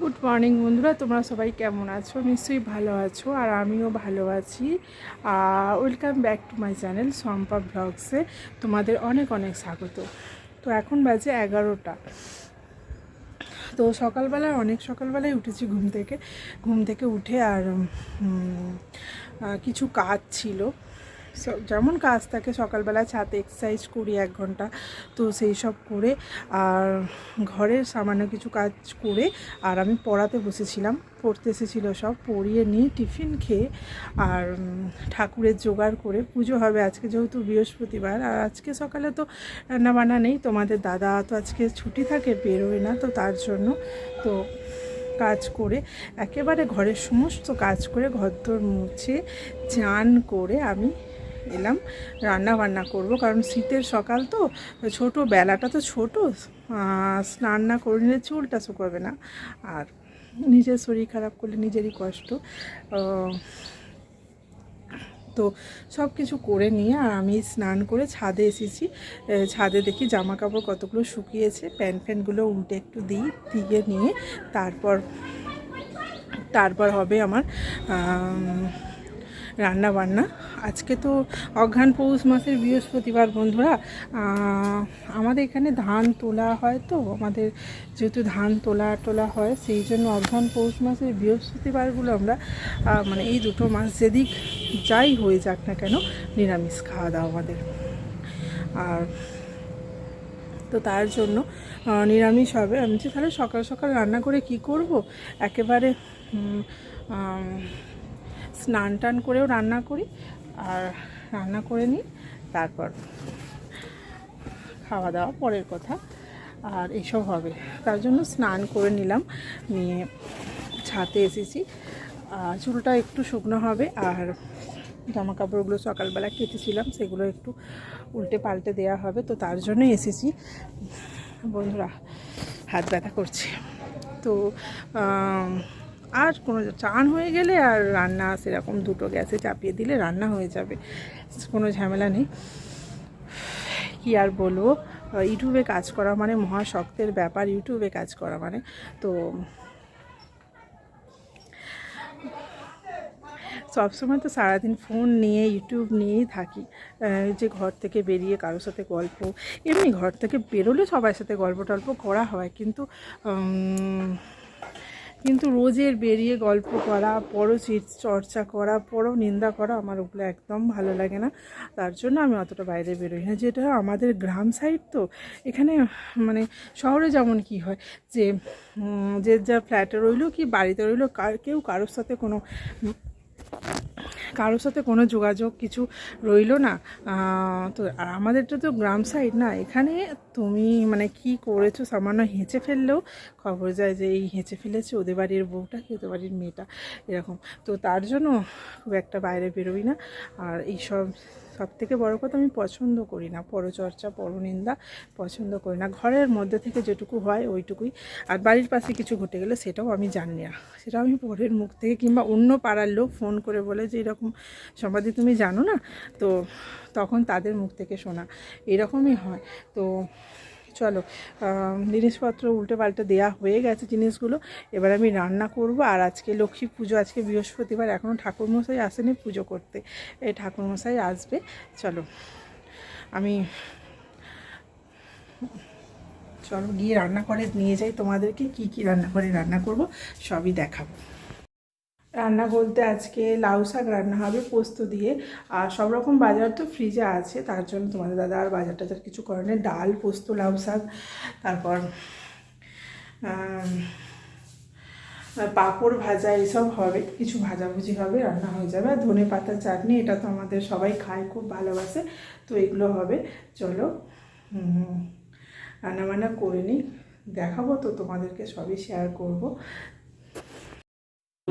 Good morning বন্ধুরা। তোমরা সবাই কেমন আছো? নিশ্চয়ই ভালো আছো, আর আমিও ভালো আছি। Welcome back to my channel Sampa ব্লগসে তোমাদের অনেক অনেক স্বাগত। তো এখন বাজে এগারোটা। তো সকালবেলায়, অনেক সকালবেলায় উঠেছি ঘুম থেকে। ঘুম থেকে উঠে আর কিছু কাজ ছিল। যেমন কাজ থাকে, সকালবেলা ছাদে এক্সারসাইজ করি এক ঘণ্টা। তো সেই সব করে আর ঘরের সামান্য কিছু কাজ করে আর আমি পড়াতে বসেছিলাম, পড়তে এসেছিল সব, পড়িয়ে নিয়ে টিফিন খেয়ে আর ঠাকুরের জোগাড় করে পুজো হবে আজকে যেহেতু বৃহস্পতিবার আর আজকে সকালে তো রান্নাবান্না নেই, তোমাদের দাদা তো আজকে ছুটি থাকে, বেরোয় না তো তার জন্য। তো কাজ করে একেবারে ঘরের সমস্ত কাজ করে ঘরদোর মুছে, চান করে আমি এলাম, রান্না বান্না করব। কারণ শীতের সকাল তো, ছোট বেলাটা তো ছোট স্নান না করে নিলে চুলটা শুকাবে না। আর নিজের শরীর খারাপ করলে নিজেরই কষ্ট। তো সব কিছু করে নিয়ে আর আমি স্নান করে ছাদে এসেছি। ছাদে দেখি জামা কাপড় কতগুলো শুকিয়েছে। প্যান্ট প্যান্টগুলো উল্টে একটু দিই, দিয়ে নিয়ে তারপর তারপর হবে আমার রান্না বান্না আজকে তো অঘ্রাণ পৌষ মাসের বৃহস্পতিবার বন্ধুরা। আমাদের এখানে ধান তোলা হয় তো, আমাদের যেহেতু ধান তোলা টোলা হয়, সেই জন্য অঘ্রাণ পৌষ মাসের বৃহস্পতিবারগুলো আমরা মানে এই দুটো মাস যেদিক যাই হয়ে যাক না কেন, নিরামিষ খাওয়া দাওয়া আমাদের। আর তো তার জন্য নিরামিষ হবে। আমি বলছি, তাহলে সকাল সকাল রান্না করে কি করব? একেবারে স্নান টান করেও রান্না করি আর রান্না করে নিই, তারপর খাওয়া দাওয়া পরের কথা আর এসব হবে। তার জন্য স্নান করে নিলাম, নিয়ে ছাতে এসেছি। চুলটা একটু শুকনো হবে আর জামা কাপড়গুলো সকালবেলা কেটেছিলাম সেগুলো একটু উল্টে পাল্টে দেওয়া হবে, তো তার জন্যই এসেছি। বন্ধুরা, হাত ব্যথা করছে। তো আর কোনো চান হয়ে গেলে আর রান্না সেরকম দুটো গ্যাসে চাপিয়ে দিলে রান্না হয়ে যাবে। কোনো ঝামেলা নেই। কি আর বলব? ইউটিউবে কাজ করা মানে মহা শক্তের ব্যাপার, ইউটিউবে কাজ করা মানে। তো সবসময় তো সারাদিন ফোন নিয়ে, ইউটিউব নিয়েই থাকি। যে ঘর থেকে বেরিয়ে কারোর সাথে গল্প, এমনি ঘর থেকে বেরোলে সবার সাথে গল্প টল্প করা হয়। কিন্তু কিন্তু রোজের বেরিয়ে গল্প করা চিট- চর্চা করা, পরও নিন্দা করা আমার ওগুলো একদম ভালো লাগে না। তার জন্য আমি অতটা বাইরে বেরোই না। যেটা আমাদের গ্রাম সাইড তো, এখানে মানে শহরে যেমন কি হয় যে যে যা ফ্ল্যাটে রইল কি বাড়িতে রইল, কার- কেউ কারোর সাথে কোনো কারোর সাথে কোনো যোগাযোগ কিছু রইল না। তো আর আমাদেরটা তো গ্রাম সাইড না। এখানে তুমি মানে কি করেছ? সামান্য হেঁচে ফেললেও খবর যায় যে এই হেঁচে ফেলেছে ওদের বাড়ির বউটা কি ওদের বাড়ির মেয়েটা, এরকম। তো তার জন্য খুব একটা বাইরে বেরোবি না। আর এইসব সব থেকে বড় কথা আমি পছন্দ করি না। পরচর্চা, পরনিন্দা পছন্দ করি না। ঘরের মধ্যে থেকে যেটুকু হয় ওইটুকুই। আর বাড়ির পাশে কিছু ঘটে গেলে সেটাও আমি জানি না। সেটা আমি পরের মুখ থেকে কিংবা অন্য পাড়ার লোক ফোন করে বলে যে, এরকম সম্বাদে তুমি জানো না? তো তখন তাদের মুখ থেকে শোনা। এরকমই হয়। তো চলো জিনিসপত্র উল্টে পাল্টে দেওয়া হয়ে গেছে জিনিসগুলো। এবার আমি রান্না করব, আর আজকে লক্ষ্মী পুজো, আজকে বৃহস্পতিবার এখনও ঠাকুরমশাই আসেনি পুজো করতে। এই ঠাকুরমশাই আসবে, চলো। আমি চলো গিয়ে রান্না করে নিয়ে যাই, তোমাদেরকে কি কি রান্না করে রান্না করব, সবই দেখাবো। রান্না বলতে আজকে লাউ শাক রান্না হবে পোস্ত দিয়ে। আর সব রকম বাজার তো ফ্রিজে আছে, তার জন্য তোমাদের দাদা আর বাজার টাজার কিছু করে না ডাল, পোস্ত, লাউ শাক, তারপর পাঁপড় ভাজা এসব হবে, কিছু ভাজাভুজি হবে, রান্না হয়ে যাবে। আর ধনে পাতা, চাটনি, এটা তো আমাদের সবাই খায়, খুব ভালোবাসে, তো এগুলো হবে। চলো রান্নাবান্না করে নিই, দেখাবো তো তোমাদেরকে, সবই শেয়ার করব।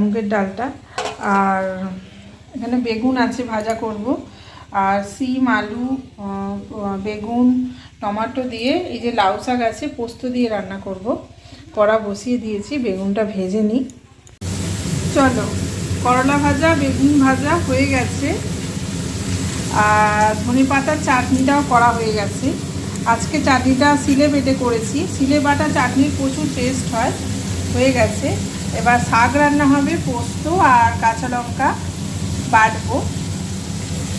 মুগের ডালটা। আর এখানে বেগুন আছে, ভাজা করব। আর সিম, আলু বেগুন, টমেটো দিয়ে এই যে লাউ শাক আছে, পোস্ত দিয়ে রান্না করব। কড়া বসিয়ে দিয়েছি, বেগুনটা ভেজে নিই। চলো, করলা ভাজা, বেগুন ভাজা হয়ে গেছে। আর ধনে পাতার চাটনিটাও করা হয়ে গেছে। আজকে চাটনিটা সিলে বেটে করেছি। সিলে বাটা চাটনির প্রচুর টেস্ট হয়। হয়ে গেছে। এবার শাক রান্না হবে, পোস্ত আর কাঁচা লঙ্কা বাটবো।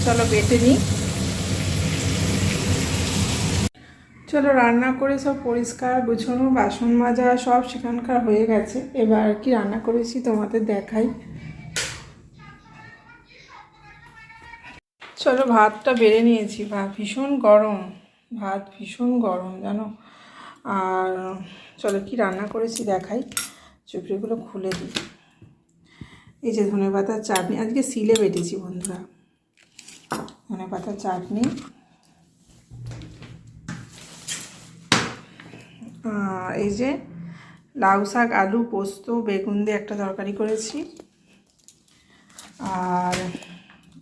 চলো বেটে নিই। চলো রান্না করে সব পরিষ্কার, গুছানো, বাসন মাজা সব সেখানকার হয়ে গেছে। এবার কি রান্না করেছি তোমাদের দেখাই। চলো ভাতটা বেড়ে নিয়েছি। ভাত ভীষণ গরম, ভাত ভীষণ গরম, জানো? আর চলো কি রান্না করেছি দেখাই। চুপড়িগুলো খুলে দিই। এই যে ধনে পাতার চাটনি, আজকে সিলে বেটেছি বন্ধুরা। ধনে পাতার চাটনি। এই যে লাউ শাক, আলু, পোস্ত, বেগুন দিয়ে একটা তরকারি করেছি। আর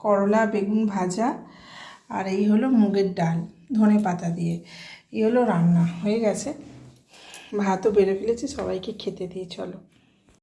করলা, বেগুন ভাজা, আর এই হলো মুগের ডাল ধনে পাতা দিয়ে। এই হলো রান্না, হয়ে গেছে। ভাতও বেড়ে ফেলেছি সবাইকে খেতে দিয়ে চলো।